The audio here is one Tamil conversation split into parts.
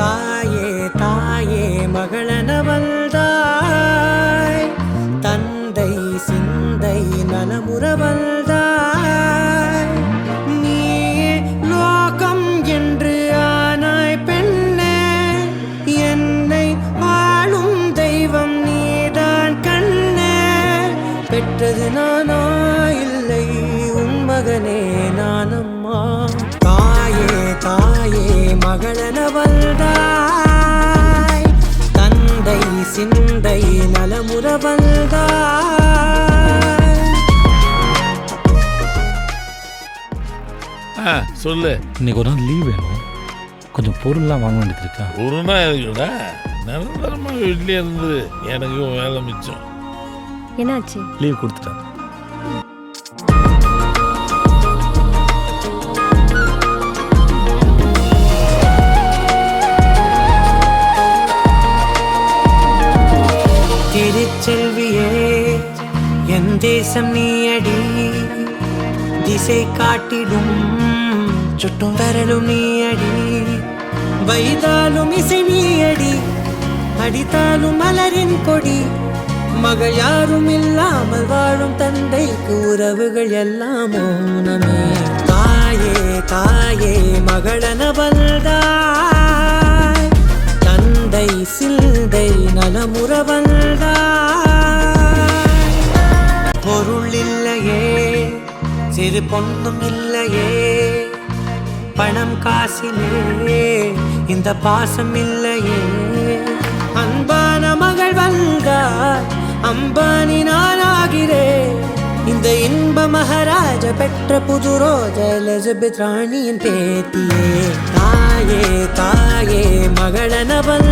தாயே தாயே மகளனவள்தாய். தந்தை சிந்தை நலமுறவள்தாய். நீ லோகம் என்று ஆனாய் பெண்ணே. என்னை வாழும் தெய்வம் நீதான் கண்ணே. பெற்றது நானா? இல்லை உன் மகனே நானம்மா. தாயே தாய் மகளனவள்தாய். தந்தை சிந்தை நலமுறவள்தாய். ஆ சொல்லு. இன்னைக்கு ஒரு நாள் லீவ் வேணும். கொஞ்சம் பொருள்லாம் வாங்க வேண்டியது இருக்கா? ஒரு நாள் இருக்குடா. நிரந்தரமாக வீட்லேயே இருந்து எனக்கும் வேலை மிச்சம். என்னாச்சு? லீவ் கொடுத்துட்டாங்க செல்வியே என் தேசம் நீயடி. திசை காட்டிடும் சுட்டும் வரலும் நீயடி. வைதாலும் இசை நீயடி அடித்தாலும் மலரின் கொடி. மகள் யாரும் இல்லாமல் வாழும் தந்தைக்கு உறவுகள் எல்லாம் மௌனமே தாயே தாயே மகளன வந்தாய் தந்தை சிந்தை நலமுற நலமுறவள்தாய் சிறு பொண்ணும் இல்லையே. பணம் காசிலே இந்த பாசம் இல்லையே. அன்பான மகள் வந்தார் அம்பானி நானாகிறேன். இந்த இன்ப மகாராஜ பெற்ற புது ரோஜ எலிசபெத் ராணியின் பேத்தியே. தாயே தாயே மகளனவள்தாய்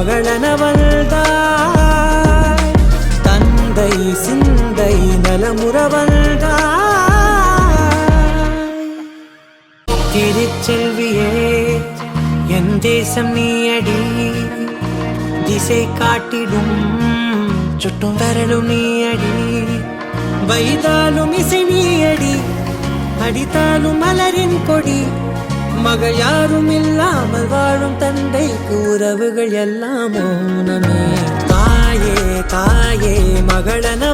மகளனவள்தாய் தந்தை சிந்தை நலமுறவள்தாய் திருச்செல்வியே என் தேசம் நீயடி திசை காட்டிடும் சுட்டும் வரலும் நீயடி வைதாலும் இசை நீயடி அடித்தாலும் மலரின் கொடி மகள் யாரும் இல்லாமல் வாழும் தந்தைக்கு உறவுகள் எல்லாம் மௌனமே தாயே தாயே மகளன